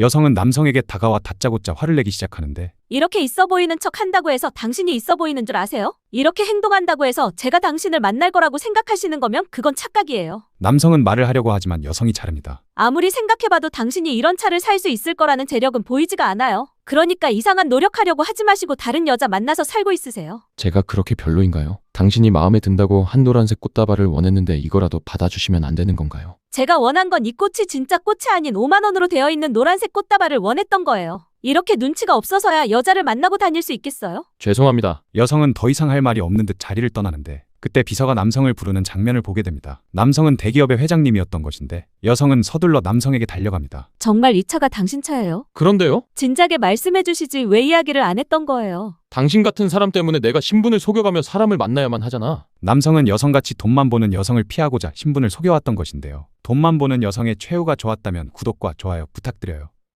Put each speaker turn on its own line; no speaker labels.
여성은 남성에게 다가와 다짜고짜 화를 내기 시작하는데
이렇게 있어 보이는 척 한다고 해서 당신이 있어 보이는 줄 아세요? 이렇게 행동한다고 해서 제가 당신을 만날 거라고 생각하시는 거면 그건 착각이에요.
남성은 말을 하려고 하지만 여성이 자릅니다.
아무리 생각해봐도 당신이 이런 차를 살 수 있을 거라는 재력은 보이지가 않아요. 그러니까 이상한 노력하려고 하지 마시고 다른 여자 만나서 살고 있으세요.
제가 그렇게 별로인가요? 당신이 마음에 든다고 한 노란색 꽃다발을 원했는데 이거라도 받아주시면 안 되는 건가요?
제가 원한 건 이 꽃이 진짜 꽃이 아닌 5만 원으로 되어 있는 노란색 꽃다발을 원했던 거예요. 이렇게 눈치가 없어서야 여자를 만나고 다닐 수 있겠어요?
죄송합니다.
여성은 더 이상 할 말이 없는 듯 자리를 떠나는데 그때 비서가 남성을 부르는 장면을 보게 됩니다. 남성은 대기업의 회장님이었던 것인데 여성은 서둘러 남성에게 달려갑니다.
정말 이 차가 당신 차예요?
그런데요?
진작에 말씀해 주시지 왜 이야기를 안 했던 거예요?
당신 같은 사람 때문에 내가 신분을 속여가며 사람을 만나야만 하잖아.
남성은 여성같이 돈만 보는 여성을 피하고자 신분을 속여왔던 것인데요. 돈만 보는 여성의 최후가 좋았다면 구독과 좋아요 부탁드려요.